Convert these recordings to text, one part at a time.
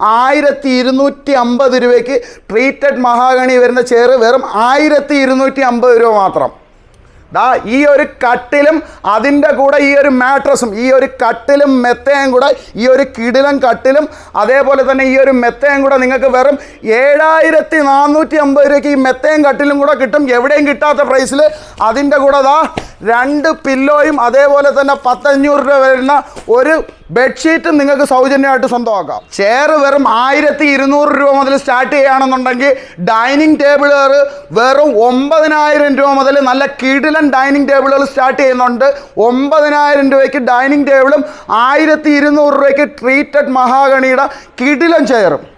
ആയിരത്തി ഇരുന്നൂറ്റി അമ്പത് രൂപയ്ക്ക് ട്രീറ്റഡ് മഹാഗണി വരുന്ന ചെയർ വെറും ആയിരത്തി ഇരുന്നൂറ്റി അമ്പത് രൂപ മാത്രം. ദാ ഈ ഒരു കട്ടിലും അതിന്റെ കൂടെ ഈ ഒരു മാട്രസും ഈ ഒരു കട്ടിലും മെത്തയും കൂടെ ഈ ഒരു കിടിലും കട്ടിലും അതേപോലെ തന്നെ ഈ ഒരു മെത്തയും കൂടെ നിങ്ങൾക്ക് വെറും ഏഴായിരത്തി നാനൂറ്റി അമ്പത് രൂപയ്ക്ക് ഈ മെത്തയും കട്ടിലും കൂടെ കിട്ടും. എവിടെയും കിട്ടാത്ത പ്രൈസിൽ അതിന്റെ കൂടെ ദാ രണ്ട് പില്ലോയും അതേപോലെ തന്നെ പത്തഞ്ഞൂറ് രൂപ വരുന്ന ഒരു ബെഡ്ഷീറ്റും നിങ്ങൾക്ക് സൗജന്യമായിട്ട് സ്വന്തമാക്കാം. ചെയർ വെറും ആയിരത്തി ഇരുന്നൂറ് രൂപ മുതൽ സ്റ്റാർട്ട് ചെയ്യുകയാണെന്നുണ്ടെങ്കിൽ ഡൈനിങ് ടേബിളുകൾ വെറും ഒമ്പതിനായിരം രൂപ മുതൽ നല്ല കിടിലൻ ഡൈനിങ് ടേബിളുകൾ സ്റ്റാർട്ട് ചെയ്യുന്നുണ്ട്. ഒമ്പതിനായിരം രൂപയ്ക്ക് ഡൈനിങ് ടേബിളും ആയിരത്തി ഇരുന്നൂറ് രൂപയ്ക്ക് ട്രീറ്റഡ് മഹാഗണിയുടെ കിടിലൻ ചെയറും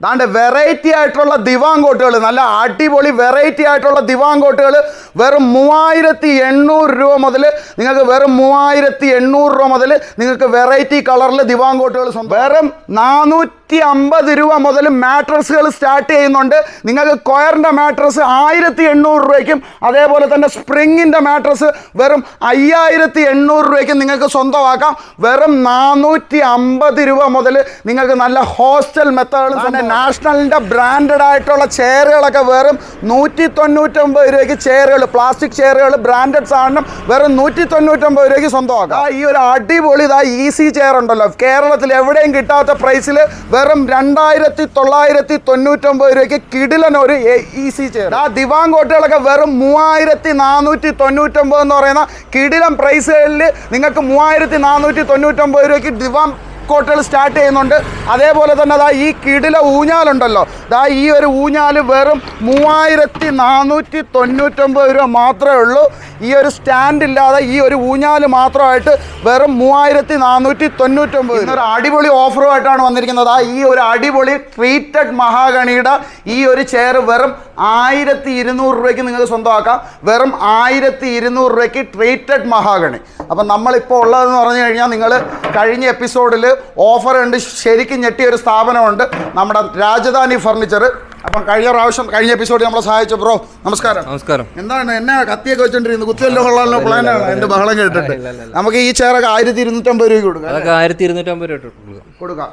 ദാണ്ട് വെറൈറ്റി ആയിട്ടുള്ള ദിവാങ്കോട്ടുകൾ നല്ല അടിപൊളി വെറൈറ്റി ആയിട്ടുള്ള ദിവാങ്കോട്ടുകൾ വെറും മൂവായിരത്തി എണ്ണൂറ് രൂപ മുതൽ നിങ്ങൾക്ക് വെറും മൂവായിരത്തി എണ്ണൂറ് രൂപ മുതൽ നിങ്ങൾക്ക് വെറൈറ്റി കളറിൽ ദിവാങ്കോട്ടുകൾ വെറും നാനൂറ്റി അമ്പത് രൂപ മുതൽ മാട്രസുകൾ സ്റ്റാർട്ട് ചെയ്യുന്നുണ്ട്. നിങ്ങൾക്ക് കൊയറിന്റെ മാട്രസ് ആയിരത്തി എണ്ണൂറ് രൂപയ്ക്കും അതേപോലെ തന്നെ സ്പ്രിങ്ങിന്റെ മാട്രസ് വെറും അയ്യായിരത്തി എണ്ണൂറ് രൂപയ്ക്കും നിങ്ങൾക്ക് സ്വന്തമാക്കാം. വെറും നാനൂറ്റി അമ്പത് രൂപ മുതൽ നിങ്ങൾക്ക് നല്ല ഹോസ്റ്റൽ മെത്തേഡ് തന്നെ നാഷണലിന്റെ ബ്രാൻഡഡ് ആയിട്ടുള്ള ചെയറുകളൊക്കെ വെറും നൂറ്റി തൊണ്ണൂറ്റൊമ്പത് രൂപയ്ക്ക് ചെയറുകൾ പ്ലാസ്റ്റിക് ചെയറുകൾ ബ്രാൻഡഡ് സാധനം വെറും നൂറ്റി തൊണ്ണൂറ്റൊമ്പത് രൂപയ്ക്ക് സ്വന്തമാക്കാം. ഈ ഒരു അടിപൊളി ഇതാ ഈസി ചെയർ ഉണ്ടല്ലോ. കേരളത്തിൽ എവിടെയും കിട്ടാത്ത പ്രൈസിൽ വെറും രണ്ടായിരത്തി തൊള്ളായിരത്തി തൊണ്ണൂറ്റൊമ്പത് രൂപയ്ക്ക് കിടിലൻ ഒരു ഈസി ചെയർ. ആ ദിവാൻ കോട്ടുകളൊക്കെ വെറും മൂവായിരത്തി നാനൂറ്റി തൊണ്ണൂറ്റൊമ്പത് എന്ന് പറയുന്ന കിടിലൻ പ്രൈസുകളിൽ നിങ്ങൾക്ക് മൂവായിരത്തി നാനൂറ്റി തൊണ്ണൂറ്റൊമ്പത് രൂപയ്ക്ക് ദിവാൻ കോട്ടുകൾ സ്റ്റാർട്ട് ചെയ്യുന്നുണ്ട്. അതേപോലെ തന്നെ ദാ ഈ കിടില ഊഞ്ഞാലുണ്ടല്ലോ. ദാ ഈ ഒരു ഊഞ്ഞാൽ വെറും മൂവായിരത്തി നാനൂറ്റി തൊണ്ണൂറ്റൊമ്പത് രൂപ മാത്രമേ ഉള്ളൂ. ഈ ഒരു സ്റ്റാൻഡ് ഇല്ലാതെ ഈ ഒരു ഊഞ്ഞാൽ മാത്രമായിട്ട് വെറും മൂവായിരത്തി നാനൂറ്റി തൊണ്ണൂറ്റൊമ്പത് ഒരു അടിപൊളി ഓഫറുമായിട്ടാണ് വന്നിരിക്കുന്നത്. ആ ഈ ഒരു അടിപൊളി ട്രീറ്റഡ് മഹാഗണിയുടെ ഈ ഒരു ചെയർ വെറും ആയിരത്തി ഇരുന്നൂറ് രൂപയ്ക്ക് നിങ്ങൾക്ക് സ്വന്തമാക്കാം. വെറും ആയിരത്തി ഇരുന്നൂറ് രൂപയ്ക്ക് ട്രീറ്റഡ് മഹാഗണി. അപ്പം നമ്മളിപ്പോൾ ഉള്ളതെന്ന് പറഞ്ഞു കഴിഞ്ഞാൽ നിങ്ങൾ കഴിഞ്ഞ എപ്പിസോഡിൽ ഓഫർ ഉണ്ട് ശരിക്കും ഞെട്ടിയ ഒരു സ്ഥാപനമുണ്ട്. നമ്മുടെ രാജധാനി ഫർണിച്ചർ അപ്പം കഴിഞ്ഞ പ്രാവശ്യം കഴിഞ്ഞ എപ്പിസോഡ് നമ്മളെ സഹായിച്ച ബ്രോ നമസ്കാരം. നമസ്കാരം. എന്താണ് എന്നെ കത്തിയൊക്കെ വെച്ചോണ്ടിരുന്നത് കുത്തിയല്ലോ കൊള്ളാനുള്ള പ്ലാനാണ് എന്റെ ബഹളം കേട്ടിട്ട്. നമുക്ക് ഈ ചെയറൊക്കെ ആയിരത്തി ഇരുന്നൂറ്റമ്പത് രൂപ കൊടുക്കാം. ആയിരത്തി ഇരുന്നൂറ്റമ്പത് രൂപ വാറന്റി കൊടുക്കാം.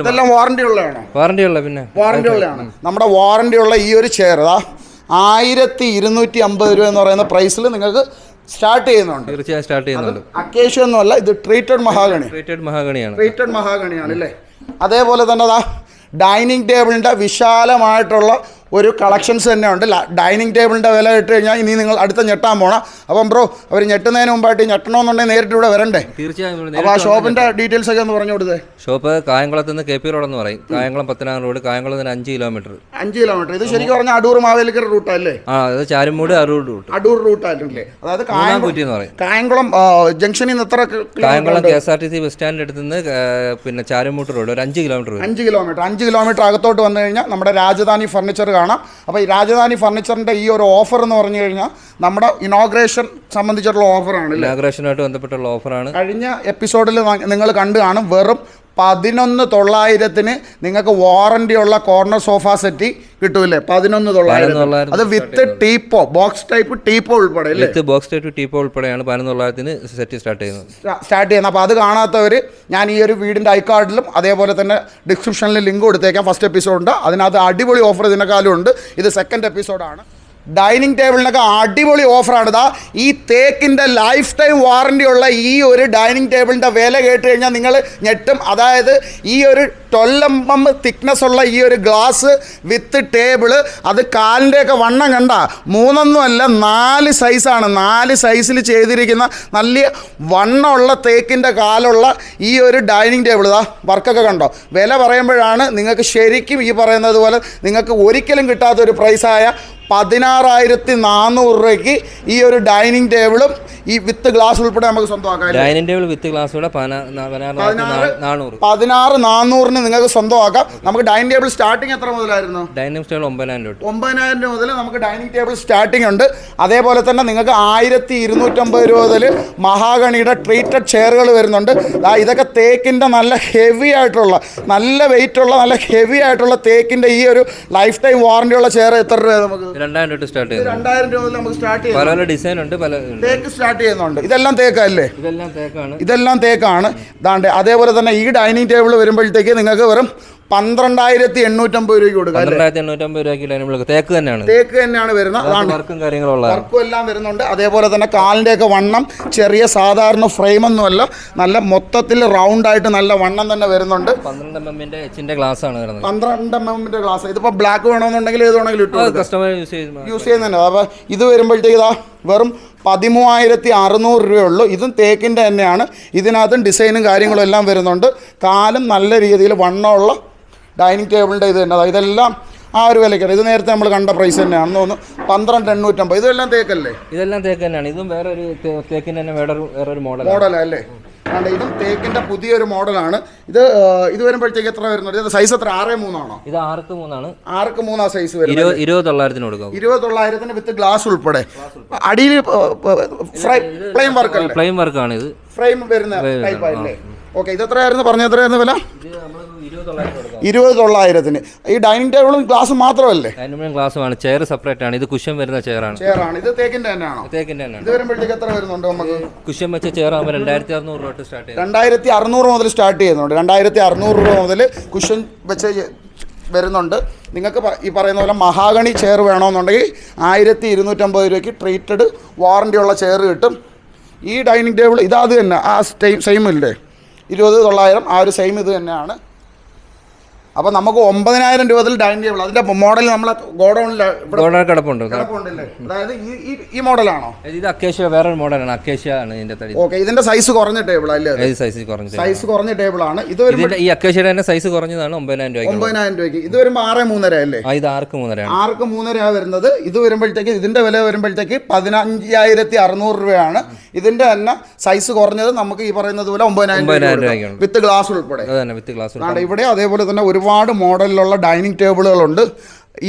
ഇതെല്ലാം വാറണ്ടി ഉള്ളതാണോ. വാറണ്ടി ഉള്ള പിന്നെ. വാറണ്ടി ഉള്ളതാണ്. നമ്മുടെ വാറണ്ടി ഉള്ള ഈ ഒരു ചെയർ ആയിരത്തി ഇരുന്നൂറ്റി അമ്പത് രൂപ എന്ന് പറയുന്ന പ്രൈസിൽ നിങ്ങൾക്ക് സ്റ്റാർട്ട് ചെയ്യുന്നുണ്ട്. തീർച്ചയായും സ്റ്റാർട്ട് ചെയ്യുന്നുണ്ട്. അക്കേഷ്യ ഒന്നുമല്ല ഇത് ട്രീറ്റഡ് മഹാഗണി. ട്രീറ്റഡ് മഹാഗണിയാണ്. ട്രീറ്റഡ് മഹാഗണിയാണ് അല്ലേ? അതേപോലെ തന്നെ ഡൈനിങ് ടേബിളിന്റെ വിശാലമായിട്ടുള്ള ഒരു കളക്ഷൻസ് തന്നെ ഉണ്ട് ഡൈനിങ് ടേബിളിന്റെ വില ഇട്ട് കഴിഞ്ഞാൽ ഇനി നിങ്ങൾ അടുത്ത ഞെട്ടാൻ പോണം. അപ്പം ബ്രോ അവർ ഞെട്ടുന്നതിന് മുമ്പായിട്ട് ഞെട്ടണമെന്നുണ്ടെങ്കിൽ നേരിട്ട് ഇവിടെ വരണ്ടേ? തീർച്ചയായും അപ്പോൾ ആ ഷോപ്പിന്റെ ഡീറ്റെയിൽസ് ഒക്കെ ഒന്ന് പറഞ്ഞു കൊടുത്തേ. ഷോപ്പ് കായംകുളത്ത് നിന്ന് കെ പി റോഡ് എന്ന് പറയും. കായംകുളം പത്തനാറ് റോഡ് കായംകുളത്ത് നിന്ന് അഞ്ച് കിലോമീറ്റർ. അഞ്ച് കിലോമീറ്റർ. ഇത് ശരിക്കും പറഞ്ഞാൽ അടൂർ മാവേലിക്കര റൂട്ടല്ലേ ആ അത് ചാരുമൂട് അടൂർ റൂട്ട് അടൂർ റൂട്ടായിട്ടില്ലേ അതായത് കായംകുറ്റി എന്ന് പറയും. കായംകുളം ജംഗ്ഷനിൽ നിന്ന് എത്ര Kayamkulam K S R T C bus സ്റ്റാൻഡിന്റെ അടുത്ത് നിന്ന് പിന്നെ ചാരുമൂട്ട് റോഡ് ഒരു അഞ്ച് കിലോമീറ്റർ അഞ്ച് കിലോമീറ്റർ. അഞ്ച് കിലോമീറ്റർ അകത്തോട്ട് വന്നു കഴിഞ്ഞാൽ നമ്മുടെ രാജധാനി ഫർണിച്ചർ കാണാം. അപ്പോൾ ഈ രാജധാനി ഫർണിച്ചറിന്റെ ഈ ഒരു ഓഫർ എന്ന് പറഞ്ഞു കഴിഞ്ഞാൽ നമ്മുടെ ഇനോഗ്രേഷൻ സംബന്ധിച്ചിട്ടുള്ള ഓഫറാണ് ഇനാഗ്രേഷനുമായിട്ട് ബന്ധപ്പെട്ടുള്ള ഓഫറാണ് കഴിഞ്ഞ എപ്പിസോഡിൽ നിങ്ങൾ കണ്ടു കാണും വെറും പതിനൊന്ന് തൊള്ളായിരത്തിന് നിങ്ങൾക്ക് വാറണ്ടി ഉള്ള കോർണർ സോഫ സെറ്റ് കിട്ടൂലേ പതിനൊന്ന് തൊള്ളായിരം അത് with teapoy box type teapoy ഉൾപ്പെടെ വിത്ത് ബോക്സ് ടൈപ്പ് ടീപ്പോ ഉൾപ്പെടെയാണ് പതിനൊന്ന് തൊള്ളായിരത്തിന് സെറ്റ് സ്റ്റാർട്ട് ചെയ്യുന്നത്. സ്റ്റാർട്ട് ചെയ്യുന്നത്. അപ്പോൾ അത് കാണാത്തവർ ഞാൻ ഈ ഒരു വീടിന്റെ ഐക്കാർഡിലും അതേപോലെ തന്നെ ഡിസ്ക്രിപ്ഷനിൽ ലിങ്ക് കൊടുത്തേക്കാം. ഫസ്റ്റ് എപ്പിസോഡ് ഉണ്ട്. അതിനകത്ത് അടിപൊളി ഓഫർ ഇതിനെക്കാളും ഉണ്ട്. ഇത് സെക്കൻഡ് എപ്പിസോഡാണ് ഡൈനിങ് ടേബിളിനൊക്കെ അടിപൊളി ഓഫറാണ്. ഇതാ ഈ തേക്കിന്റെ ലൈഫ് ടൈം വാറണ്ടി ഉള്ള ഈ ഒരു ഡൈനിങ് ടേബിളിന്റെ വില കേട്ട് കഴിഞ്ഞാൽ നിങ്ങൾ ഞെട്ടും. അതായത് ഈ ഒരു ട്വൽവ് എം തിക്നെസ് ഉള്ള ഈ ഒരു ഗ്ലാസ് വിത്ത് ടേബിൾ അത് കാലിന്റെയൊക്കെ വണ്ണം കണ്ട മൂന്നൊന്നുമല്ല നാല് സൈസാണ് നാല് സൈസിൽ ചെയ്തിരിക്കുന്ന നല്ല വണ്ണമുള്ള തേക്കിന്റെ കാലുള്ള ഈ ഒരു ഡൈനിങ് ടേബിൾ ഇതാ വർക്കൊക്കെ കണ്ടോ? വില പറയുമ്പോഴാണ് നിങ്ങൾക്ക് ശരിക്കും ഈ പറയുന്നത് പോലെ നിങ്ങൾക്ക് ഒരിക്കലും കിട്ടാത്തൊരു പ്രൈസായ പതിനാറായിരത്തി നാനൂറ് രൂപയ്ക്ക് ഈ ഒരു ഡൈനിങ് ടേബിളും ഈ വിത്ത് ഗ്ലാസ് ഉൾപ്പെടെ നമുക്ക് സ്വന്തമാക്കാം ഡൈനിങ് ടേബിൾ വിത്ത് ഗ്ലാസ് കൂടെ പതിനാറ് നാനൂറ്. പതിനാറ് നാനൂറിന് നിങ്ങൾക്ക് സ്വന്തമാക്കാം. നമുക്ക് ഡൈനിങ് ടേബിൾ സ്റ്റാർട്ടിങ് എത്ര മുതലായിരുന്നു? ഡൈനിങ് ടേബിൾ ഒമ്പതിനായിരം രൂപ ഒമ്പതിനായിരം രൂപ മുതൽ നമുക്ക് ഡൈനിങ് ടേബിൾ സ്റ്റാർട്ടിംഗ് ഉണ്ട്. അതേപോലെ തന്നെ നിങ്ങൾക്ക് ആയിരത്തി ഇരുന്നൂറ്റമ്പത് രൂപ മുതൽ മഹാഗണിയുടെ ട്രീറ്റഡ് ചെയറുകൾ വരുന്നുണ്ട്. ഇതൊക്കെ തേക്കിന്റെ നല്ല ഹെവി ആയിട്ടുള്ള നല്ല വെയിറ്റ് ഉള്ള നല്ല ഹെവി ആയിട്ടുള്ള തേക്കിന്റെ ഈ ഒരു ലൈഫ് ടൈം വാറണ്ടി ഉള്ള ചെയർ എത്ര രൂപ നമുക്ക്? രണ്ടായിരം രൂപ സ്റ്റാർട്ട് ചെയ്യും രണ്ടായിരം രൂപ നമുക്ക് സ്റ്റാർട്ട് ചെയ്യാം പല പല ഡിസൈൻ ഉണ്ട് പല. തേക്ക് സ്റ്റാർട്ട് സ്റ്റാർട്ട് ചെയ്യുന്നുണ്ട്. ഇതെല്ലാം തേക്കല്ലേ? ഇതെല്ലാം തേക്കാണ്. ഇതെല്ലാം തേക്കാണ്. ഇതാണ്ട് അതേപോലെ തന്നെ ഈ ഡൈനിങ് ടേബിൾ വരുമ്പോഴത്തേക്ക് നിങ്ങൾക്ക് വെറും പന്ത്രണ്ടായിരത്തി എണ്ണൂറ്റമ്പത് രൂപയ്ക്ക് കൊടുക്കാം എണ്ണൂറ്റമ്പത് രൂപയ്ക്ക് തേക്ക് തന്നെയാണ്. തേക്ക് തന്നെയാണ് വരുന്നത്. അതാണ് വർക്കും കാര്യങ്ങളുള്ള വർക്കും എല്ലാം വരുന്നുണ്ട്. അതേപോലെ തന്നെ കാലിന്റെ ഒക്കെ വണ്ണം ചെറിയ സാധാരണ ഫ്രെയിമൊന്നുമല്ല. നല്ല മൊത്തത്തിൽ റൗണ്ട് ആയിട്ട് നല്ല വണ്ണം തന്നെ വരുന്നുണ്ട്. പന്ത്രണ്ട് എം എമ്മിന്റെ എച്ചിന്റെ ഗ്ലാസ് ആണ് വരുന്നത്. പന്ത്രണ്ട് എം എമ്മിന്റെ ഗ്ലാസ്. ഇതിപ്പോ ബ്ലാക്ക് വേണമെന്നുണ്ടെങ്കിൽ ഏത് വേണമെങ്കിലും ഇട്ടു. കസ്റ്റമർ യൂസ് ചെയ്ത് യൂസ് ചെയ്യുന്നുണ്ട് അപ്പോൾ ഇത് വരുമ്പോഴത്തേക്ക് ഇതാ വെറും പതിമൂവായിരത്തി അറുന്നൂറ് രൂപയുള്ളൂ. ഇതും തേക്കിന്റെ തന്നെയാണ്. ഇതിനകത്തും ഡിസൈനും കാര്യങ്ങളും എല്ലാം വരുന്നുണ്ട്. കാലം നല്ല രീതിയിൽ വണ്ണമുള്ള ഡൈനിങ് ടേബിളിന്റെ ഇത് തന്നെ. ഇതെല്ലാം ആ ഒരു വിലയ്ക്കാണ്. ഇത് നേരത്തെ നമ്മൾ കണ്ട പ്രൈസ് തന്നെയാണ് തോന്നുന്നു. പന്ത്രണ്ട് എണ്ണൂറ്റമ്പത്. ഇതെല്ലാം തേക്കല്ലേ? ഇതെല്ലാം തേക്ക് തന്നെയാണ്. ഇതും വേറെ ഒരു തേ- തേക്കിന്റെ തന്നെ വേറെ ഒരു- മോഡൽ മോഡലല്ലേ അതെ ഇതും തേക്കിന്റെ പുതിയൊരു മോഡലാണ്. ഇത് ഇത് വരുമ്പോഴത്തേക്ക് എത്ര വരുന്നുണ്ട്? ഇത് സൈസ് എത്ര? ആറ് മൂന്നാണോ? ഇത് ആർക്ക് മൂന്നാണ്? ആർക്ക് മൂന്നാ സൈസ് വരുന്നത്? ഇരുപത് തൊള്ളായിരത്തിന് കൊടുക്കാം. ഇരുപത് തൊള്ളായിരത്തിന് വിത്ത് ഗ്ലാസ് ഉൾപ്പെടെ. അടിയിൽ ഫ്രെയിം വർക്ക് ഫ്രെയിം വർക്ക് വർക്കാണ് ഇത്. ഫ്രെയിം വരുന്ന ടൈപ്പ് ആയില്ലേ? ഓക്കെ ഇത് എത്രയായിരുന്നു? പറഞ്ഞ എത്രയായിരുന്നു വില? ഇരുപത് തൊള്ളായിരത്തിന്. ഈ ഡൈനിങ് ടേബിളും ഗ്ലാസും മാത്രമല്ലേ? അലുമിനിയം ഗ്ലാസ്സുമാണ് ചെയർ സെപ്പറേറ്റ് ആണ്. ഇത് കുഷൻ വരുന്ന ചെയറാണ് ചെയറാണ് ഇത് തേക്കിന്റെ തന്നെയാണോ? തേക്കിന്റെ തന്നെയാണ്. ഇത് വരുമ്പോഴത്തേക്ക് എത്ര വരുന്നുണ്ട് നമുക്ക്? കുഷൻ വെച്ച ചെയർ ആകുമ്പോൾ രണ്ടായിരത്തി അറുന്നൂറ് രൂപ സ്റ്റാർട്ട് ചെയ്യും രണ്ടായിരത്തി അറുന്നൂറ് മുതൽ സ്റ്റാർട്ട് ചെയ്യുന്നുണ്ട്. രണ്ടായിരത്തി അറുന്നൂറ് രൂപ മുതൽ കുഷൻ വെച്ച വരുന്നുണ്ട്. നിങ്ങൾക്ക് ഈ പറയുന്ന പോലെ മഹാഗണി ചെയർ വേണമെന്നുണ്ടെങ്കിൽ ആയിരത്തി ഇരുന്നൂറ്റമ്പത് രൂപയ്ക്ക് ട്രീറ്റഡ് വാറണ്ടി ഉള്ള ചെയർ കിട്ടും. ഈ ഡൈനിങ് ടേബിൾ ഇതാത് തന്നെ. ആ സെയിം സെയിം ഇല്ലേ? ഇരുപത് തൊള്ളായിരം ആ ഒരു സെയിം ഇത് തന്നെയാണ്. അപ്പോൾ നമുക്ക് ഒമ്പതിനായിരം രൂപത്തിൽ ഡൈനിങ് ടേബിൾ അതിന്റെ മോഡൽ നമ്മളെ ഗോഡൗണിൽ ഗോഡൗൺ കിടപ്പുണ്ട് കിടപ്പുണ്ടല്ലേ? അതായത് ഈ ഈ ഈ മോഡലാണോ ഇത് അക്കേഷ്യ വേറെ ഒരു മോഡലാണ് അക്കേഷ്യ ആണ് ഇതിന്റെ തടി. ഓക്കെ ഇതിന്റെ സൈസ് കുറഞ്ഞ ടേബിൾ അല്ലേ? സൈസ് കുറഞ്ഞ സൈസ് കുറഞ്ഞ ടേബിൾ ആണ്. ഇത് വരുമ്പോൾ ഇതിന്റെ ഈ അക്കേഷ്യയുടെ തന്നെ സൈസ് കുറഞ്ഞതാണ് ഒമ്പതിനായിരം രൂപ ഒമ്പതിനായിരം രൂപയ്ക്ക്. ഇത് വരുമ്പോൾ ആറ് മൂന്നര അല്ലേ? ഇത് ആർക്ക് മൂന്നര ആർക്ക് മൂന്നര വരുന്നത്? ഇത് വരുമ്പോഴത്തേക്ക് ഇതിന്റെ വില വരുമ്പോഴത്തേക്ക് പതിനഞ്ചായിരത്തി അറുന്നൂറ് രൂപയാണ്. ഇതിന്റെ തന്നെ സൈസ് കുറഞ്ഞത് നമുക്ക് ഈ പറയുന്നത് പോലെ ഒമ്പതിനായിരം രൂപ വിത്ത് ഗ്ലാസ് ഉൾപ്പെടെ. വിത്ത് ഗ്ലാസ് ഇവിടെ അതേപോലെ തന്നെ ഒരുപാട് മോഡലിലുള്ള ഡൈനിങ് ടേബിളുകളുണ്ട്.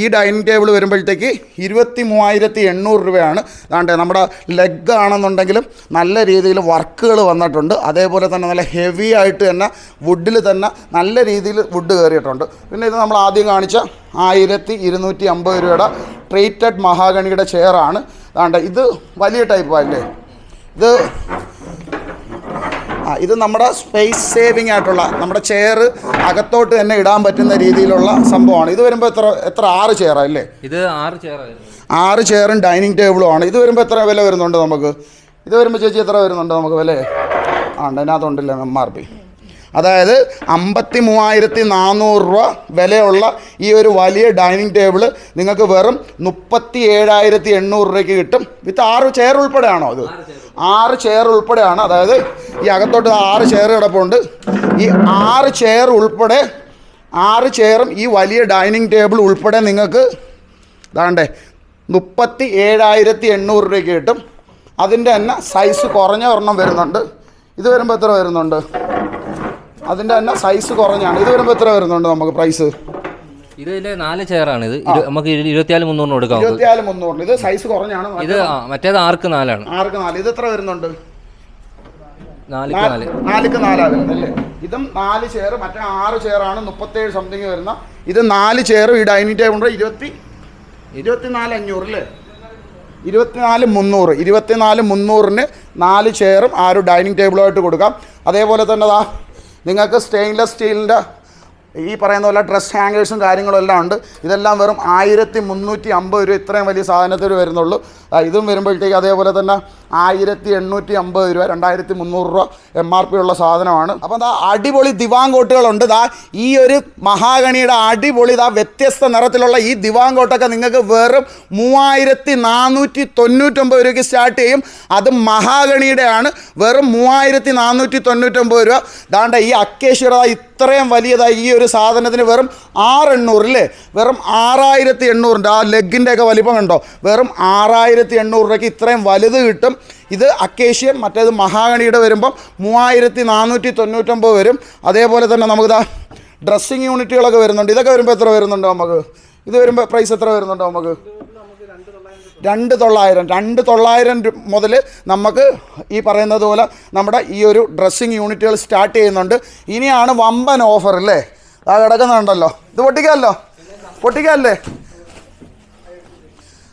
ഈ ഡൈനിങ് ടേബിൾ വരുമ്പോഴത്തേക്ക് ഇരുപത്തി മൂവായിരത്തി എണ്ണൂറ് രൂപയാണ്. അതാണ്ട് നമ്മുടെ ലെഗ് ആണെന്നുണ്ടെങ്കിലും നല്ല രീതിയിൽ വർക്കുകൾ വന്നിട്ടുണ്ട്. അതേപോലെ തന്നെ നല്ല ഹെവി ആയിട്ട് തന്നെ വുഡിൽ തന്നെ നല്ല രീതിയിൽ വുഡ് കയറിയിട്ടുണ്ട്. പിന്നെ ഇത് നമ്മൾ ആദ്യം കാണിച്ച ആയിരത്തി ഇരുന്നൂറ്റി അമ്പത് രൂപയുടെ ട്രീറ്റഡ് മഹാഗണിയുടെ ചെയറാണ്. അതാണ്ട് ഇത് വലിയ ടൈപ്പ് അല്ലേ? ഇത് ആ ഇത് നമ്മുടെ സ്പേസ് സേവിങ് ആയിട്ടുള്ള നമ്മുടെ ചെയർ അകത്തോട്ട് തന്നെ ഇടാൻ പറ്റുന്ന രീതിയിലുള്ള സംഭവമാണ്. ഇത് വരുമ്പോൾ എത്ര എത്ര ആറ് ചെയറാണ് അല്ലേ ഇത് ആറ് ചെയറായിരുന്നു ആറ് ചെയറും ഡൈനിങ് ടേബിളും ആണ്. ഇത് വരുമ്പോൾ എത്ര വില വരുന്നുണ്ട് നമുക്ക്? ഇത് വരുമ്പോൾ ചേച്ചി എത്ര വരുന്നുണ്ട് നമുക്ക് വില ആ ഉണ്ട് അതിനകത്തുണ്ടല്ലേ എം ആർ പി അതായത് അമ്പത്തി മൂവായിരത്തി നാനൂറ് രൂപ വിലയുള്ള ഈ ഒരു വലിയ ഡൈനിങ് ടേബിൾ നിങ്ങൾക്ക് വെറും മുപ്പത്തി ഏഴായിരത്തി എണ്ണൂറ് രൂപയ്ക്ക് കിട്ടും. വിത്ത് ആറ് ചെയർ ഉൾപ്പെടെയാണോ അത് ആറ് ചെയർ ഉൾപ്പെടെയാണ്. അതായത് ഈ അകത്തോട്ട് ആറ് ചെയർ കിടപ്പുണ്ട്. ഈ ആറ് ചെയർ ഉൾപ്പെടെ ആറ് ചെയറും ഈ വലിയ ഡൈനിങ് ടേബിൾ ഉൾപ്പെടെ നിങ്ങൾക്ക് ഇതാണ്ടേ മുപ്പത്തി ഏഴായിരത്തി എണ്ണൂറ് രൂപയ്ക്ക് കിട്ടും. അതിന്റെ തന്നെ സൈസ് കുറഞ്ഞ ഒരെണ്ണം വരുന്നുണ്ട്. ഇത് വരുമ്പോൾ എത്ര വരുന്നുണ്ട്? അതിന്റെ തന്നെ സൈസ് കുറഞ്ഞാണ്. ഇത് വരുമ്പോൾ എത്ര വരുന്നുണ്ട് നമുക്ക് പ്രൈസ് ഇത് ഇതിന്റെ നാല് ചെയറാണ് ഇത്. നമുക്ക് ഇരു- ഇരുപത്തിനാല് മുന്നൂറിന് കൊടുക്കാം നമുക്ക്. ഇരുപത്തിനാല് മുന്നൂറിന്. ഇത് സൈസ് കുറഞ്ഞാണ് ഇത് ആ, മറ്റേത് ആർക്ക് നാലാണ്? ആർക്ക് നാല്? ഇത് എത്ര വരുന്നുണ്ട്? നാലിക്ക് നാല് നാലിക്ക് ഇതും നാല് ചെയർ മറ്റേ ആറ് ചെയറാണ് മുപ്പത്തേഴ് സംതിങ് വരുന്ന. ഇത് നാല് ചെയർ ഈ ഡൈനിങ് ടേബിളിന്റെ ഇരുപത്തി ഇരുപത്തിനാല് അഞ്ഞൂറ് അല്ലേ? ഇരുപത്തിനാല് മുന്നൂറ്. ഇരുപത്തിനാല് മുന്നൂറിന് നാല് ചെയറും ആ ഒരു ഡൈനിങ് ടേബിളുമായിട്ട് കൊടുക്കാം. അതേപോലെ തന്നെ ദാ നിങ്ങൾക്ക് സ്റ്റെയിൻലെസ് സ്റ്റീലിന്റെ ഈ പറയുന്ന പോലെ ഡ്രസ് ഹാങ്കേഴ്സും കാര്യങ്ങളും എല്ലാം ഉണ്ട്. ഇതെല്ലാം വെറും ആയിരത്തി മുന്നൂറ്റി അമ്പത് രൂപ ഇത്രയും വലിയ സാധനത്തിൽ വരുന്നുള്ളൂ. ഇതും വരുമ്പോഴത്തേക്ക് അതേപോലെ തന്നെ ആയിരത്തി എണ്ണൂറ്റി അമ്പത് രൂപ രണ്ടായിരത്തി മുന്നൂറ് രൂപ എം ആർ പി ഉള്ള സാധനമാണ്. അപ്പോൾ ദാ അടിപൊളി ദിവാങ്കോട്ടുകളുണ്ട്. ദാ ഈ ഒരു മഹാഗണിയുടെ അടിപൊളി ദാ വ്യത്യസ്ത നിറത്തിലുള്ള ഈ ദിവാങ്കോട്ടൊക്കെ നിങ്ങൾക്ക് വെറും മൂവായിരത്തി നാനൂറ്റി തൊണ്ണൂറ്റൊമ്പത് രൂപയ്ക്ക് സ്റ്റാർട്ട് ചെയ്യും. അത് മഹാഗണിയുടെ ആണ് വെറും മൂവായിരത്തി നാനൂറ്റി തൊണ്ണൂറ്റൊമ്പത് രൂപ. ദാണ്ട ഈ അക്കേഷ്യയുടെ ഇത്രയും വലിയതായി ഈ ഒരു സാധനത്തിന് വെറും ആറ് എണ്ണൂറ് അല്ലേ വെറും ആറായിരത്തി എണ്ണൂറിന്റെ ആ ലെഗിന്റെ ഒക്കെ വലിപ്പം കണ്ടോ? വെറും ആറായിരത്തി എണ്ണൂറ് രൂപയ്ക്ക് ഇത്രയും വലുത് കിട്ടും. ഇത് അക്കേഷ്യൻ മറ്റേത് മഹാഗണിയുടെ വരുമ്പം മൂവായിരത്തി നാനൂറ്റി തൊണ്ണൂറ്റൊമ്പത് വരും. അതേപോലെ തന്നെ നമുക്ക് നമുക്കിതാ ഡ്രസ്സിങ് യൂണിറ്റുകളൊക്കെ വരുന്നുണ്ട്. ഇതൊക്കെ വരുമ്പോൾ എത്ര വരുന്നുണ്ടോ നമുക്ക്? ഇത് വരുമ്പോൾ പ്രൈസ് എത്ര വരുന്നുണ്ടോ നമുക്ക്? രണ്ട് തൊള്ളായിരം രണ്ട് തൊള്ളായിരം മുതൽ നമുക്ക് ഈ പറയുന്നത് പോലെ നമ്മുടെ ഈ ഒരു ഡ്രസ്സിങ് യൂണിറ്റുകൾ സ്റ്റാർട്ട് ചെയ്യുന്നുണ്ട്. ഇനിയാണ് വമ്പൻ ഓഫർ അല്ലേ? ആ കിടക്കുന്നുണ്ടല്ലോ. ഇത് പൊട്ടിക്കാമല്ലോ? പൊട്ടിക്കാമല്ലേ?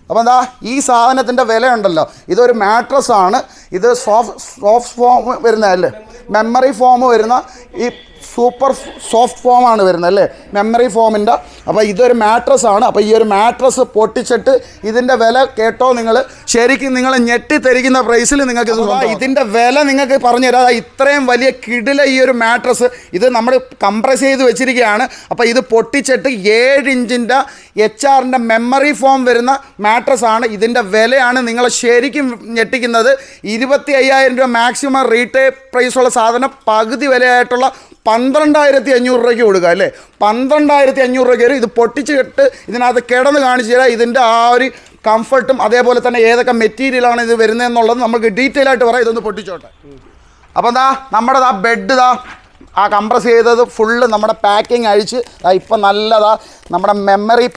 അപ്പോൾ എന്താ ഈ സാധനത്തിന്റെ വില ഉണ്ടല്ലോ ഇതൊരു മാട്രസ് ആണ്. ഇത് സോഫ്റ്റ് സോഫ്റ്റ് ഫോം വരുന്നതല്ലേ മെമ്മറി ഫോം വരുന്ന ഈ സൂപ്പർ സോഫ്റ്റ് ഫോമാണ് വരുന്നത് അല്ലേ? മെമ്മറി ഫോമിന്റെ അപ്പോൾ ഇതൊരു മാട്രസ് ആണ്. അപ്പോൾ ഈ ഒരു മാട്രസ് പൊട്ടിച്ചിട്ട് ഇതിന്റെ വില കേട്ടോ നിങ്ങൾ ശരിക്കും നിങ്ങൾ ഞെട്ടിത്തെരിക്കുന്ന പ്രൈസിൽ നിങ്ങൾക്ക് ഇത് ഇതിന്റെ വില നിങ്ങൾക്ക് പറഞ്ഞു തരാം. ഇത്രയും വലിയ കിടില ഈ ഒരു മാട്രസ് ഇത് നമ്മൾ കംപ്രസ് ചെയ്ത് വെച്ചിരിക്കുകയാണ്. അപ്പോൾ ഇത് പൊട്ടിച്ചിട്ട് ഏഴ് ഇഞ്ചിന്റെ എച്ച് ആറിന്റെ മെമ്മറി ഫോം വരുന്ന മാട്രസ് ആണ്. ഇതിന്റെ വിലയാണ് നിങ്ങൾ ശരിക്കും ഞെട്ടിക്കുന്നത്. ഇരുപത്തി അയ്യായിരം രൂപ മാക്സിമം റീറ്റെയിൽ പ്രൈസുള്ള സാധനം പകുതി വിലയായിട്ടുള്ള പന്ത്രണ്ടായിരത്തി അഞ്ഞൂറ് രൂപയ്ക്ക് കൊടുക്കുക അല്ലേ? പന്ത്രണ്ടായിരത്തി അഞ്ഞൂറ് രൂപയ്ക്ക് വരും ഇത് പൊട്ടിച്ചിട്ട് ഇതിനകത്ത് കിടന്ന് കാണിച്ചു തരാം. ഇതിന്റെ ആ ഒരു കംഫർട്ടും അതേപോലെ തന്നെ ഏതൊക്കെ മെറ്റീരിയലാണ് ഇത് വരുന്നതെന്നുള്ളത് നമുക്ക് ഡീറ്റെയിൽ ആയിട്ട് പറയാം. ഇതൊന്ന് പൊട്ടിച്ചോട്ടെ. അപ്പോൾ എന്താ? നമ്മുടെ ആ ബെഡ് ഇതാ ആ കംപ്രസ് ചെയ്തത് ഫുള്ള് നമ്മുടെ പാക്കിംഗ് അഴിച്ച് ഇപ്പം നല്ലതാ നമ്മുടെ മെമ്മറി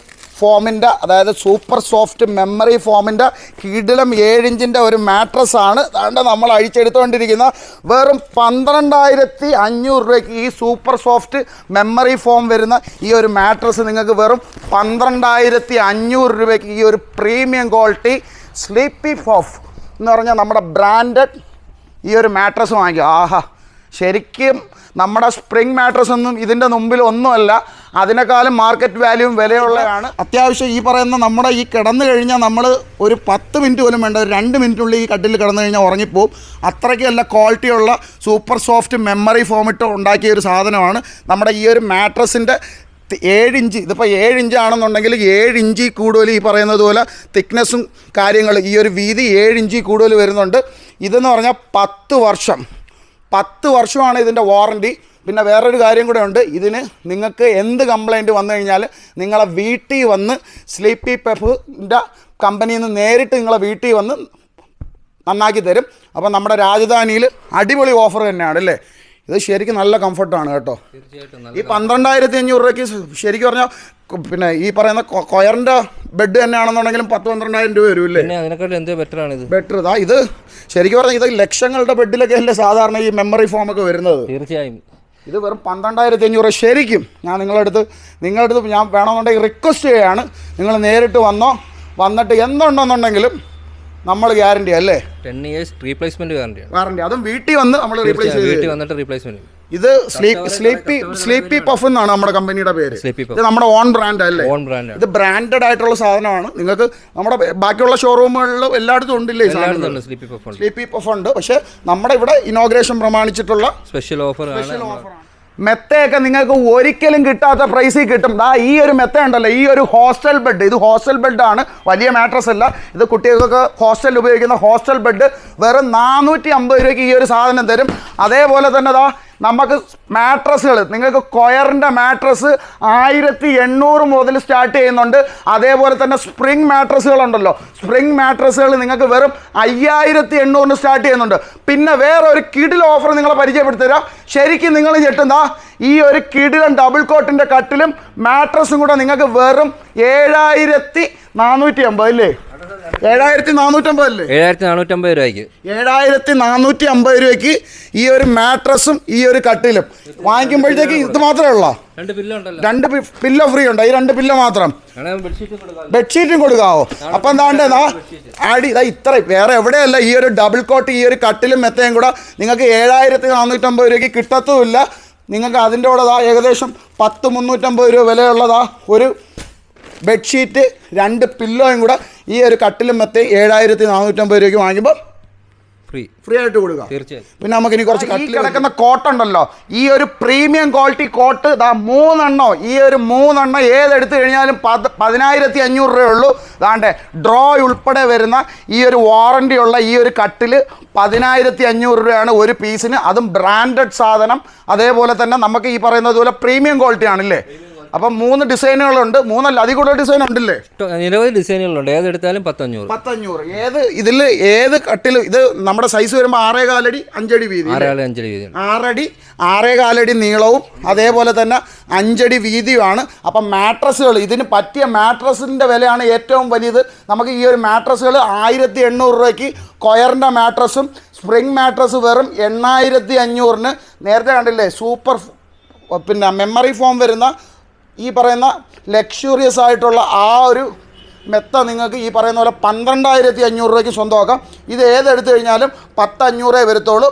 ഫോമിന്റെ അതായത് സൂപ്പർ സോഫ്റ്റ് മെമ്മറി ഫോമിന്റെ കിടിലം ഏഴിഞ്ചിന്റെ ഒരു മാട്രസ് ആണ്. അതുകൊണ്ട് നമ്മൾ അഴിച്ചെടുത്തുകൊണ്ടിരിക്കുന്ന വെറും പന്ത്രണ്ടായിരത്തി അഞ്ഞൂറ് രൂപയ്ക്ക് ഈ സൂപ്പർ സോഫ്റ്റ് മെമ്മറി ഫോം വരുന്ന ഈ ഒരു മാട്രസ് നിങ്ങൾക്ക് വെറും പന്ത്രണ്ടായിരത്തി അഞ്ഞൂറ് രൂപയ്ക്ക് ഈ ഒരു പ്രീമിയം ക്വാളിറ്റി സ്ലീപ്പി ഫോഫ് എന്ന് പറഞ്ഞാൽ നമ്മുടെ ബ്രാൻഡഡ് ഈ ഒരു മാട്രസ് വാങ്ങിക്കുക. ആഹാ ശരിക്കും നമ്മുടെ സ്പ്രിംഗ് മാട്രസ് ഒന്നും ഇതിന്റെ മുമ്പിൽ ഒന്നുമല്ല. അതിനേക്കാളും മാർക്കറ്റ് വാല്യൂവും വിലയുള്ളതാണ്. അത്യാവശ്യം ഈ പറയുന്ന നമ്മുടെ ഈ കിടന്നു കഴിഞ്ഞാൽ നമ്മൾ ഒരു പത്ത് മിനിറ്റ് പോലും വേണ്ട ഒരു രണ്ട് മിനിറ്റിനുള്ളിൽ ഈ കട്ടിൽ കിടന്നു കഴിഞ്ഞാൽ ഉറങ്ങിപ്പോവും. അത്രയ്ക്ക് നല്ല ക്വാളിറ്റിയുള്ള സൂപ്പർ സോഫ്റ്റ് മെമ്മറി ഫോമിട്ട് ഉണ്ടാക്കിയ ഒരു സാധനമാണ്. നമ്മുടെ ഈ ഒരു മാട്രസിന്റെ ഏഴ് ഇഞ്ച് ഇതിപ്പോൾ ഏഴ് ഇഞ്ച് ആണെന്നുണ്ടെങ്കിൽ ഏഴ് ഇഞ്ചി കൂടുതൽ ഈ പറയുന്നത് പോലെ തിക്നെസ്സും കാര്യങ്ങളും ഈ ഒരു വീതി ഏഴ് ഇഞ്ചി കൂടുതൽ വരുന്നുണ്ട്. ഇതെന്ന് പറഞ്ഞാൽ പത്ത് വർഷം. പത്ത് വർഷമാണ് ഇതിന്റെ വാറണ്ടി പിന്നെ വേറൊരു കാര്യം കൂടെ ഉണ്ട്. ഇതിന് നിങ്ങൾക്ക് എന്ത് കംപ്ലൈന്റ് വന്നു കഴിഞ്ഞാൽ നിങ്ങളെ വീട്ടിൽ വന്ന് സ്ലീപ്പി പെഫിന്റെ കമ്പനിയിൽ നിന്ന് നേരിട്ട് നിങ്ങളെ വീട്ടിൽ വന്ന് നന്നാക്കി തരും. അപ്പോൾ നമ്മുടെ രാജധാനിയിൽ അടിപൊളി ഓഫർ തന്നെയാണ് അല്ലേ? ഇത് ശരിക്കും നല്ല കംഫർട്ടാണ് കേട്ടോ. ഈ പന്ത്രണ്ടായിരത്തി അഞ്ഞൂറ് രൂപയ്ക്ക് ശരിക്കും പറഞ്ഞാൽ പിന്നെ ഈ പറയുന്ന കൊയറിന്റെ ബെഡ് തന്നെയാണെന്നുണ്ടെങ്കിലും പത്ത് പന്ത്രണ്ടായിരം രൂപ വരും ഇല്ലേ അതിനെക്കാട്ടും എന്തോ ബെറ്റർ ആണ് ഇത്? ബെറ്റർ ഇതാ. ഇത് ശരിക്കും പറഞ്ഞാൽ ഇത് ലക്ഷങ്ങളുടെ ബെഡിലൊക്കെ അല്ലേ സാധാരണ ഈ മെമ്മറി ഫോമൊക്കെ വരുന്നത്? തീർച്ചയായും. ഇത് വെറും പന്ത്രണ്ടായിരത്തി അഞ്ഞൂറ് ശരിക്കും ഞാൻ നിങ്ങളുടെ അടുത്ത് നിങ്ങളുടെ അടുത്ത് ഞാൻ വേണമെന്നുണ്ടെങ്കിൽ റിക്വസ്റ്റ് ചെയ്യുകയാണ്. നിങ്ങൾ നേരിട്ട് വന്നോ വന്നിട്ട് എന്തുണ്ടെന്നുണ്ടെങ്കിലും നമ്മൾ ഗ്യാരണ്ടി അല്ലേ? ടെൻ ഇയേഴ്സ് റീപ്ലേസ്മെന്റ് വാറണ്ടിയാണ് വാറണ്ടി അതും വീട്ടിൽ വന്ന് നമ്മൾ റീപ്ലേസ് വീട്ടിൽ വന്നിട്ട് റീപ്ലേസ്മെന്റ് ഇത് സ്ലീപ്പി സ്ലീപ്പി പഫ് എന്നാണ് നമ്മുടെ കമ്പനിയുടെ പേര്. ഇത് നമ്മുടെ ഓൺ ബ്രാൻഡ് അല്ലേ? ഓൺ ബ്രാൻഡ് ഇത് ബ്രാൻഡഡ് ആയിട്ടുള്ള സാധനമാണ്. നിങ്ങൾക്ക് നമ്മുടെ ബാക്കിയുള്ള ഷോറൂമുകളിലും എല്ലായിടത്തും ഉണ്ടില്ലേ സ്ലീപ്പി പഫ് ഉണ്ട്. പക്ഷെ നമ്മുടെ ഇവിടെ ഇനോഗ്രേഷൻ പ്രമാണിച്ചിട്ടുള്ള സ്പെഷ്യൽ ഓഫർ ആണ്. മെത്തയൊക്കെ നിങ്ങൾക്ക് ഒരിക്കലും കിട്ടാത്ത പ്രൈസിൽ കിട്ടും. ദാ ഈ ഒരു മെത്ത ഉണ്ടല്ലോ. ഈ ഒരു ഹോസ്റ്റൽ ബെഡ് ഇത് ഹോസ്റ്റൽ ബെഡാണ് വലിയ മാട്രസ് അല്ല. ഇത് കുട്ടികൾക്കൊക്കെ ഹോസ്റ്റലിൽ ഉപയോഗിക്കുന്ന ഹോസ്റ്റൽ ബെഡ് വെറും നാനൂറ്റി അമ്പത് രൂപയ്ക്ക് ഈ ഒരു സാധനം തരും. അതേപോലെ തന്നെ ദാ നമുക്ക് മാട്രസുകൾ നിങ്ങൾക്ക് കൊയറിന്റെ മാട്രസ് ആയിരത്തി എണ്ണൂറ് മുതൽ സ്റ്റാർട്ട് ചെയ്യുന്നുണ്ട്. അതേപോലെ തന്നെ സ്പ്രിംഗ് മാട്രസുകളുണ്ടല്ലോ സ്പ്രിംഗ് മാട്രസുകൾ നിങ്ങൾക്ക് വെറും അയ്യായിരത്തി എണ്ണൂറിന് സ്റ്റാർട്ട് ചെയ്യുന്നുണ്ട്. പിന്നെ വേറെ ഒരു കിടിൽ ഓഫർ നിങ്ങളെ പരിചയപ്പെടുത്തരാം ശരിക്കും നിങ്ങൾ ഞെട്ടുന്ന ഈ ഒരു കിടിലൻ ഡബിൾ കോട്ടിന്റെ കട്ടിലും മാട്രസും കൂടെ നിങ്ങൾക്ക് വെറും ഏഴായിരത്തി നാനൂറ്റി അമ്പത് അല്ലേ? ഏഴായിരത്തി നാനൂറ്റമ്പത് അല്ലേ? ഏഴായിരത്തി നാനൂറ്റമ്പത് രൂപയ്ക്ക്. ഏഴായിരത്തി നാനൂറ്റി അമ്പത് രൂപയ്ക്ക് ഈ ഒരു മാട്രസും ഈ ഒരു കട്ടിലും. വാങ്ങിക്കുമ്പോഴത്തേക്ക് ഇത് മാത്രമേ ഉള്ളൂ? രണ്ട് പില്ല ഉണ്ടല്ലോ. രണ്ട് പില്ല ഫ്രീ ഉണ്ട്? ഈ രണ്ട് പില്ല മാത്രം. ബെഡ്ഷീറ്റ് കൊടുക്കാം ബെഡ്ഷീറ്റും കൊടുക്കാവോ? അപ്പം എന്താണ്ട് അടി ആടി ഇതാ ഇത്ര വേറെ എവിടെയല്ല ഈ ഒരു ഡബിൾ കോട്ട് ഈ ഒരു കട്ടിലും മെത്തയും കൂടെ നിങ്ങൾക്ക് ഏഴായിരത്തി നാനൂറ്റമ്പത് രൂപയ്ക്ക് കിട്ടത്തുമില്ല. നിങ്ങൾക്ക് അതിന്റെ കൂടെ ഏകദേശം പത്ത് മുന്നൂറ്റമ്പത് രൂപ വിലയുള്ളതാ ഒരു ബെഡ്ഷീറ്റ് രണ്ട് പില്ലോയും കൂടെ ഈ ഒരു കട്ടിലും മെത്തേ ഏഴായിരത്തി നാനൂറ്റമ്പത് രൂപയ്ക്ക് വാങ്ങിക്കുമ്പോൾ ഫ്രീ. ഫ്രീ ആയിട്ട് കൊടുക്കാം തീർച്ചയായും. പിന്നെ നമുക്ക് ഇനി കുറച്ച് കട്ടിൽ കിടക്കുന്ന കോട്ട് ഉണ്ടല്ലോ ഈ ഒരു പ്രീമിയം ക്വാളിറ്റി കോട്ട് ഇതാ മൂന്നെണ്ണോ ഈ ഒരു മൂന്നെണ്ണോ ഏതെടുത്തു കഴിഞ്ഞാലും പത് പതിനായിരത്തി അഞ്ഞൂറ് രൂപയേ ഉള്ളൂ. ദാണ്ടെ ഡ്രോ ഉൾപ്പെടെ വരുന്ന ഈ ഒരു വാറണ്ടി ഉള്ള ഈ ഒരു കട്ടിൽ പതിനായിരത്തി അഞ്ഞൂറ് രൂപയാണ് ഒരു പീസിന് അതും ബ്രാൻഡഡ് സാധനം. അതേപോലെ തന്നെ നമുക്ക് ഈ പറയുന്നത് പോലെ പ്രീമിയം ക്വാളിറ്റി ആണല്ലേ? അപ്പം മൂന്ന് ഡിസൈനുകളുണ്ട്. മൂന്നല്ല അതിൽ കൂടുതൽ ഡിസൈൻ ഉണ്ടല്ലേ? നിരവധി ഡിസൈനുകളുണ്ട്. ഏതെടുത്താലും പത്തഞ്ഞൂറ്. പത്തഞ്ഞൂറ്. ഏത് ഇതിൽ ഏത് കട്ടിൽ ഇത് നമ്മുടെ സൈസ് വരുമ്പോൾ ആറേ കാലടി അഞ്ചടി വീതി ആറാൾ അഞ്ചടി വീതി ആറടി ആറേ കാലടി നീളവും അതേപോലെ തന്നെ അഞ്ചടി വീതിയുമാണ്. അപ്പം മാട്രസുകൾ ഇതിന് പറ്റിയ മാട്രസിന്റെ വിലയാണ് ഏറ്റവും വലിയത്. നമുക്ക് ഈ ഒരു മാട്രസുകൾ ആയിരത്തി എണ്ണൂറ് രൂപയ്ക്ക് കൊയറിന്റെ മാട്രസും സ്പ്രിംഗ് മാട്രസ് വെറും എണ്ണായിരത്തി അഞ്ഞൂറിന് നേരത്തെ കണ്ടില്ലേ സൂപ്പർ പിന്നെ മെമ്മറി ഫോം വരുന്ന ഈ പറയുന്ന ലക്ഷൂറിയസ് ആയിട്ടുള്ള ആ ഒരു മെത്ത നിങ്ങൾക്ക് ഈ പറയുന്ന പോലെ പന്ത്രണ്ടായിരത്തി അഞ്ഞൂറ് രൂപയ്ക്ക് സ്വന്തമാക്കാം. ഇത് ഏതെടുത്തു കഴിഞ്ഞാലും പത്തഞ്ഞൂറേ വരത്തുള്ളൂ.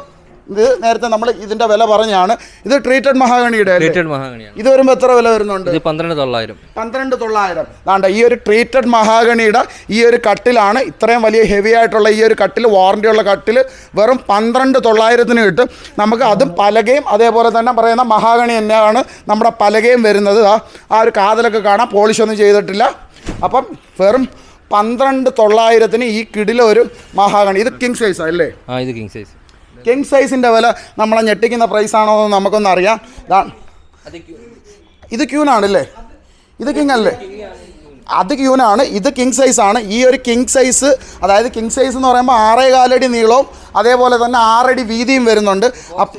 ഇത് നേരത്തെ നമ്മൾ ഇതിന്റെ വില പറഞ്ഞാണ്. ഇത് ട്രീറ്റഡ് മഹാഗണിയുടെ ട്രീറ്റഡ് മഹാഗണിയാണ് ഇത് വരുമ്പോൾ എത്ര വില വരുന്നുണ്ട്? ഇത് പന്ത്രണ്ട് തൊള്ളായിരം. പന്ത്രണ്ട് തൊള്ളായിരം. ദാണ്ട ഈ ഒരു ട്രീറ്റഡ് മഹാഗണിയുടെ ഈ ഒരു കട്ടിലാണ് ഇത്രയും വലിയ ഹെവി ആയിട്ടുള്ള ഈ ഒരു കട്ടിൽ വാറണ്ടിയുള്ള കട്ടിൽ വെറും പന്ത്രണ്ട് തൊള്ളായിരത്തിന് കിട്ടും. നമുക്ക് അതും പലകയും അതേപോലെ തന്നെ പറയുന്ന മഹാഗണി തന്നെയാണ് നമ്മുടെ പലകയും വരുന്നത്. ആ ആ ഒരു കാതലൊക്കെ കാണാം. പോളിഷ് ഒന്നും ചെയ്തിട്ടില്ല. അപ്പം വെറും പന്ത്രണ്ട് തൊള്ളായിരത്തിന് ഈ കിടിലൊരു മഹാഗണി ഇത് കിങ് സൈസ് അല്ലേ? ആ ഇത് കിങ് സൈസ് കിങ് സൈസിന്റെ വില നമ്മളെ ഞെട്ടിക്കുന്ന പ്രൈസ് ആണോ എന്ന് നമുക്കൊന്ന് അറിയാം. ഇത് ക്യൂനാണല്ലേ ഇത് കിങ് അല്ലേ? അത് ക്യൂനാണ് ഇത് കിങ് സൈസ് ആണ്. ഈ ഒരു കിങ് സൈസ് അതായത് കിങ് സൈസ് എന്ന് പറയുമ്പോൾ ആറേ കാലടി നീളവും അതേപോലെ തന്നെ ആറടി വീതിയും വരുന്നുണ്ട്. അപ്പ്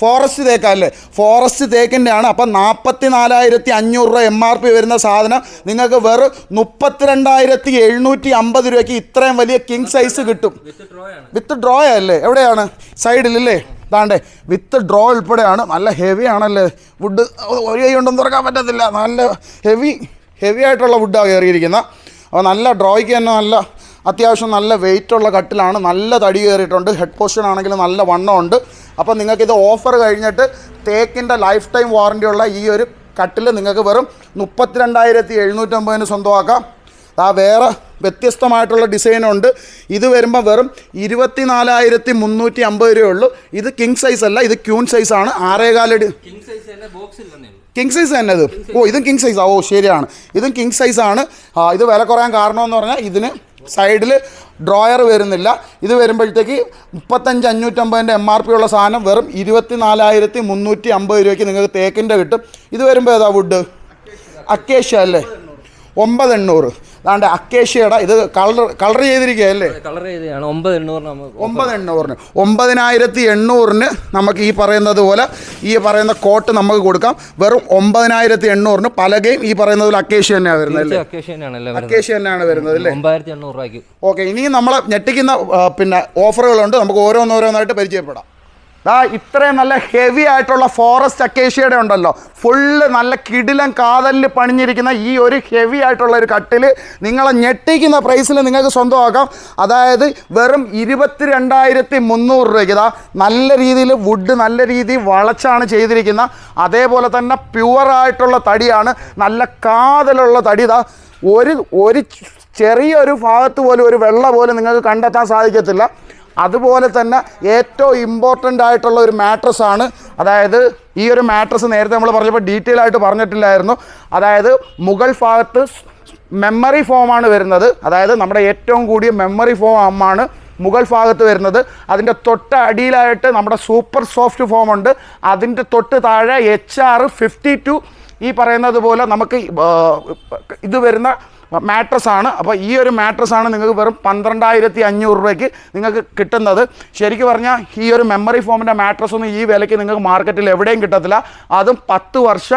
ഫോറസ്റ്റ് തേക്കല്ലേ ഫോറസ്റ്റ് തേക്കിന്റെ ആണ് അപ്പം നാൽപ്പത്തി നാലായിരത്തി അഞ്ഞൂറ് രൂപ എം ആർ പി വരുന്ന സാധനം. നിങ്ങൾക്ക് വെറും മുപ്പത്തിരണ്ടായിരത്തി എഴുന്നൂറ്റി അമ്പത് രൂപയ്ക്ക് ഇത്രയും വലിയ കിങ് സൈസ് കിട്ടും. വിത്ത് ഡ്രോ അല്ലേ? എവിടെയാണ്? സൈഡിലല്ലേ? താണ്ടേ വിത്ത് ഡ്രോ ഉൾപ്പെടെയാണ്. നല്ല ഹെവി ആണല്ലേ? വുഡ് ഒരു കൈ കൊണ്ടൊന്നും തുറക്കാൻ പറ്റത്തില്ല. നല്ല ഹെവി ഹെവി ആയിട്ടുള്ള വുഡാണ് കയറിയിരിക്കുന്നത് അപ്പോൾ നല്ല ഡ്രോയ്ക്ക് തന്നെ നല്ല അത്യാവശ്യം നല്ല വെയിറ്റ് ഉള്ള കട്ടിലാണ്. നല്ല തടി കയറിയിട്ടുണ്ട്. ഹെഡ് പോർഷൻ ആണെങ്കിൽ നല്ല വണ്ണമുണ്ട്. അപ്പോൾ നിങ്ങൾക്കിത് ഓഫർ കഴിഞ്ഞിട്ട് തേക്കിന്റെ ലൈഫ് ടൈം വാറന്റിയുള്ള ഈ ഒരു കട്ടിൽ നിങ്ങൾക്ക് വെറും മുപ്പത്തിരണ്ടായിരത്തി എഴുന്നൂറ്റമ്പതിന് സ്വന്തമാക്കാം. ആ വേറെ വ്യത്യസ്തമായിട്ടുള്ള ഡിസൈനുണ്ട് ഇത് വരുമ്പോൾ വെറും ഇരുപത്തി നാലായിരത്തി മുന്നൂറ്റി അമ്പത് രൂപയേ ഉള്ളൂ ഇത് കിങ് സൈസ് അല്ല ഇത് ക്യൂൺ ആറേകാലടി സൈസ് ആണ് തന്നെ. കിങ് സൈസ് തന്നെ ഇത് ഓ ഇതും കിങ് സൈസ് ഓ ശരിയാണ്. ഇതും കിങ് സൈസ് ആണ്. ഇത് വില കുറയാൻ കാരണമെന്ന് പറഞ്ഞാൽ ഇതിന് സൈഡിൽ ഡ്രോയർ വരുന്നില്ല. ഇത് വരുമ്പോഴത്തേക്ക് മുപ്പത്തഞ്ച് അഞ്ഞൂറ്റമ്പതിന്റെ എം ആർ പി ഉള്ള സാധനം വെറും ഇരുപത്തി നാലായിരത്തി മുന്നൂറ്റി അമ്പത് രൂപയ്ക്ക് നിങ്ങൾക്ക് തേക്കിന്റെ കിട്ടും. ഇത് വരുമ്പോൾ ഏതാ വുഡ് അക്കേഷ്യ അല്ലേ? ഒമ്പത് എണ്ണൂറ് അതാണ്ട് അക്കേഷ്യയുടെ ഇത് കളർ കളർ ചെയ്തിരിക്കുക അല്ലേ? കളർ ചെയ്തതാണ്. ഒമ്പത് എണ്ണൂറിന് നമുക്ക് ഒമ്പത് എണ്ണൂറിന് ഒമ്പതിനായിരത്തി എണ്ണൂറിന് നമുക്ക് ഈ പറയുന്നത് പോലെ ഈ പറയുന്ന കോട്ട് നമുക്ക് കൊടുക്കാം. വെറും ഒമ്പതിനായിരത്തി എണ്ണൂറിന് പലകയും ഈ പറയുന്നത് പോലെ അക്കേഷ്യ തന്നെയാണ് വരുന്നത് അല്ലേ? അക്കേഷ്യ തന്നെയാണ് വരുന്നത്. അല്ലേ? ഒമ്പതിനായിരത്തി എണ്ണൂറ് രൂപയ്ക്ക്. ഓക്കെ ഇനിയും നമ്മളെ ഞെട്ടിക്കുന്ന പിന്നെ ഓഫറുകളുണ്ട്. നമുക്ക് ഓരോന്നോരോന്നായിട്ട് പരിചയപ്പെടാം. ദാ ഇത്രയും നല്ല ഹെവി ആയിട്ടുള്ള ഫോറസ്റ്റ് അക്കേഷ്യയുടെ ഉണ്ടല്ലോ. ഫുള്ള് നല്ല കിടിലം കാതലിൽ പണിഞ്ഞിരിക്കുന്ന ഈ ഒരു ഹെവി ആയിട്ടുള്ള ഒരു കട്ടിൽ നിങ്ങളെ ഞെട്ടിക്കുന്ന പ്രൈസിൽ നിങ്ങൾക്ക് സ്വന്തമാക്കാം. അതായത് വെറും ഇരുപത്തി രണ്ടായിരത്തി മുന്നൂറ് രൂപയ്ക്ക് ഇതാ നല്ല രീതിയിൽ വുഡ് നല്ല രീതിയിൽ വളച്ചാണ് ചെയ്തിരിക്കുന്ന അതേപോലെ തന്നെ പ്യുവറായിട്ടുള്ള തടിയാണ് നല്ല കാതലുള്ള തടി ഇതാ ഒരു ഒരു ചെറിയൊരു ഭാഗത്ത് പോലും ഒരു വെള്ള പോലും നിങ്ങൾക്ക് കണ്ടെത്താൻ സാധിക്കത്തില്ല. അതുപോലെ തന്നെ ഏറ്റവും ഇമ്പോർട്ടന്റ് ആയിട്ടുള്ള ഒരു മാട്രസ് ആണ്. അതായത് ഈ ഒരു മാട്രസ് നേരത്തെ നമ്മൾ പറഞ്ഞപ്പോൾ ഡീറ്റെയിൽ ആയിട്ട് പറഞ്ഞിട്ടില്ലായിരുന്നു. അതായത് മുഗൾ ഭാഗത്ത് മെമ്മറി ഫോമാണ് വരുന്നത്. അതായത് നമ്മുടെ ഏറ്റവും കൂടിയ മെമ്മറി ഫോം ആണ് മുഗൾ ഭാഗത്ത് വരുന്നത്. അതിന്റെ തൊട്ട് അടിയിലായിട്ട് നമ്മുടെ സൂപ്പർ സോഫ്റ്റ് ഫോം ഉണ്ട്. അതിന്റെ തൊട്ട് താഴെ എച്ച് ആർ ഫിഫ്റ്റി ടു ഈ പറയുന്നത് പോലെ നമുക്ക് ഇത് വരുന്ന മാട്രസ് ആണ്. അപ്പോൾ ഈ ഒരു മാട്രസ് ആണ് നിങ്ങൾക്ക് വെറും പന്ത്രണ്ടായിരത്തി അഞ്ഞൂറ് രൂപയ്ക്ക് നിങ്ങൾക്ക് കിട്ടുന്നത്. ശരിക്കും പറഞ്ഞാൽ ഈ ഒരു മെമ്മറി ഫോമിന്റെ മാട്രസ് ഒന്നും ഈ വിലയ്ക്ക് നിങ്ങൾക്ക് മാർക്കറ്റിൽ എവിടെയും കിട്ടത്തില്ല. അതും പത്ത് വർഷ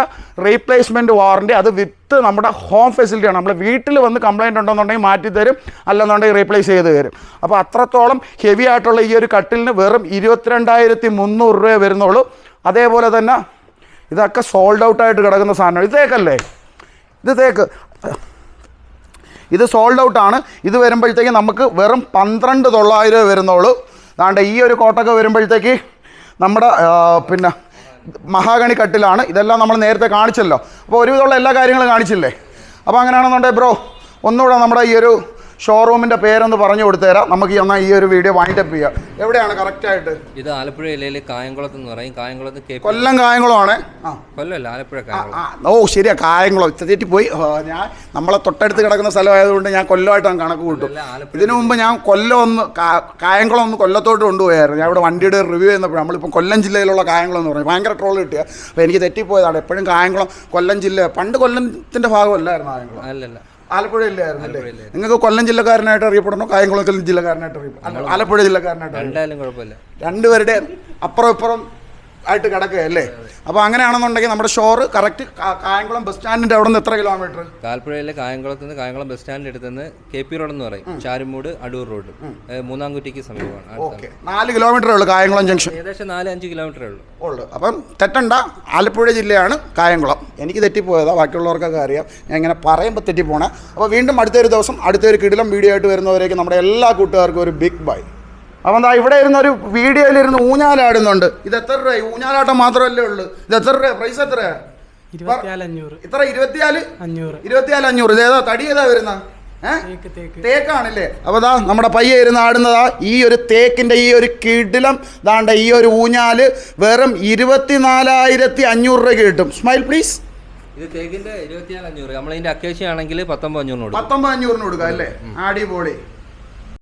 റീപ്ലേസ്മെന്റ് വാറണ്ടി അത് വിത്ത് നമ്മുടെ ഹോം ഫെസിലിറ്റിയാണ് നമ്മൾ വീട്ടിൽ വന്ന് കംപ്ലയിന്റ് ഉണ്ടെന്നുണ്ടെങ്കിൽ മാറ്റി തരും അല്ലെന്നുണ്ടെങ്കിൽ റീപ്ലേസ് ചെയ്ത് തരും. അപ്പോൾ അത്രത്തോളം ഹെവി ആയിട്ടുള്ള ഈ ഒരു കട്ടിലിന് വെറും ഇരുപത്തിരണ്ടായിരത്തി മുന്നൂറ് രൂപ വരുന്നുള്ളൂ. അതേപോലെ തന്നെ ഇതൊക്കെ സോൾഡ് ഔട്ടായിട്ട് കിടക്കുന്ന സാധനമാണ്. ഇത് തേക്കല്ലേ? ഇത് തേക്ക്. ഇത് സോൾഡ് ഔട്ട് ആണ്. ഇത് വരുമ്പോഴത്തേക്ക് നമുക്ക് വെറും പന്ത്രണ്ട് തൊള്ളായിരം വരുന്നുള്ളൂ. അതാണ്ട് ഈ ഒരു കോട്ടൊക്കെ വരുമ്പോഴത്തേക്ക് നമ്മുടെ പിന്നെ മഹാഗണി കട്ടിലാണ്. ഇതെല്ലാം നമ്മൾ നേരത്തെ കാണിച്ചല്ലോ. അപ്പോൾ ഒരുവിധമുള്ള എല്ലാ കാര്യങ്ങളും കാണിച്ചില്ലേ? അപ്പോൾ അങ്ങനെയാണെന്നുണ്ടെങ്കിൽ ബ്രോ ഒന്നുകൂടെ നമ്മുടെ ഈ ഒരു ഷോറൂമിന്റെ പേരൊന്ന് പറഞ്ഞു കൊടുത്തുതരാം നമുക്ക് എന്നാൽ ഈ ഒരു വീഡിയോ വൈൻഡപ്പ് ചെയ്യാം. എവിടെയാണ് കറക്റ്റായിട്ട് ഇത് ആലപ്പുഴ ജില്ലയിലെ കായംകുളത്ത് എന്ന് പറയും. കായംകുളത്ത് കെ കൊല്ലം കായംകുളമാണ്. ആ. കൊല്ലമല്ല ആലപ്പുഴ കായംകുളം. ഓ ശരിയാ കായംകുളം. തെറ്റിപ്പോയി പോയി. ഞാൻ നമ്മളെ തൊട്ടടുത്ത് കിടക്കുന്ന സ്ഥലമായതുകൊണ്ട് ഞാൻ കൊല്ലമായിട്ടാണ് കണക്ക് കൂട്ടും. ഇതിനു മുമ്പ് ഞാൻ കൊല്ലം ഒന്ന് കായംകുളം ഒന്ന് കൊല്ലത്തോട്ട് കൊണ്ടുപോയായിരുന്നു. ഞാൻ ഇവിടെ വണ്ടിയുടെ റിവ്യൂ ചെയ്യുന്നപ്പോൾ നമ്മളിപ്പോൾ കൊല്ലം ജില്ലയിലുള്ള കായംകുളം എന്ന് പറഞ്ഞു ഭയങ്കര ട്രോൾ കിട്ടിയ. അപ്പോൾ എനിക്ക് തെറ്റിപ്പോയതാണ്. എപ്പോഴും കായംകുളം കൊല്ലം ജില്ല. പണ്ട് കൊല്ലത്തിന്റെ ഭാഗമല്ലായിരുന്നു കായംകുളം. അല്ലല്ല. ആലപ്പുഴ ജില്ലയായിരുന്നു അല്ലേ? നിങ്ങൾക്ക് കൊല്ലം ജില്ലക്കാരനായിട്ട് അറിയപ്പെടണോ? കായംകുളം ജില്ലക്കാരനായിട്ട് അറിയപ്പെടണം? ആലപ്പുഴ ജില്ലക്കാരനായിട്ട് രണ്ടുപേരുടെ അപ്പുറം ഇപ്പുറം ആയിട്ട് കിടക്കുകയല്ലേ അപ്പോൾ അങ്ങനെയാണെന്നുണ്ടെങ്കിൽ നമ്മുടെ ഷോർ കറക്റ്റ് കായംകുളം ബസ് സ്റ്റാൻഡിന്റെ അവിടെ നിന്ന് എത്ര കിലോമീറ്റർ? കാൽപ്പുഴയിലെ കായംകുളത്ത് നിന്ന് കായംകുളം ബസ് സ്റ്റാൻഡിന്റെ അടുത്ത് നിന്ന് കെ പി റോഡ് എന്ന് പറയും. ചാരുമൂട് അടൂർ റോഡ്. മൂന്നാംകുറ്റിക്ക് സമീപമാണ്. ഓക്കെ. നാല് കിലോമീറ്ററേ ഉള്ളൂ കായംകുളം ജംഗ്ഷൻ. ഏകദേശം നാല് അഞ്ച് കിലോമീറ്ററേ ഉള്ളൂ. ഉള്ളു. അപ്പം തെറ്റണ്ട. ആലപ്പുഴ ജില്ലയാണ് കായംകുളം. എനിക്ക് തെറ്റിപ്പോയതാ. ബാക്കിയുള്ളവർക്കൊക്കെ അറിയാം. ഞാൻ ഇങ്ങനെ പറയുമ്പോൾ തെറ്റിപ്പോണേ. അപ്പോൾ വീണ്ടും അടുത്തൊരു ദിവസം അടുത്തൊരു കിടിലം വീഡിയോ ആയിട്ട് വരുന്നവരേക്ക് നമ്മുടെ എല്ലാ കൂട്ടുകാർക്കും ഒരു ബിഗ് ബൈ അപ്പം എന്താ ഇവിടെ ഇരുന്ന് ഒരു വീഡിയോയിലിരുന്ന് ഊഞ്ഞാലാടുന്നുണ്ട് ഇത് എത്ര രൂപ ഊഞ്ഞാലാട്ടം മാത്രമല്ലേ ഉള്ളൂ. ഇത് എത്ര രൂപ പ്രൈസ് എത്ര ഇത്ര ഇരുപത്തിനാല് അഞ്ഞൂറ്. ഇരുപത്തിനാല് അഞ്ഞൂറ്. ഇത് ഏതാ? തടി ഏതാ വരുന്ന? തേക്ക് തേക്ക്. തേക്കാണല്ലേ? അപ്പോൾ ദാ നമ്മുടെ പയ്യ ഇരുന്ന് ആടുന്നതാ ഈ ഒരു തേക്കിന്റെ ഈ ഒരു കിടിലം. ദാണ്ട ഈ ഒരു ഊഞ്ഞാൽ വെറും ഇരുപത്തിനാലായിരത്തി അഞ്ഞൂറ് രൂപ കിട്ടും. സ്മൈൽ പ്ലീസ് ഇത് തേക്കിന്റെ ഇരുപത്തിനാല് അഞ്ഞൂറ്. നമ്മളതിന്റെ അക്കേഷ്യ ആണെങ്കിൽ പത്തൊമ്പത് അഞ്ഞൂറിന് കൊടുക്കും. പത്തൊമ്പത് അഞ്ഞൂറിന് കൊടുക്കാം അല്ലേ? അടിപൊളി.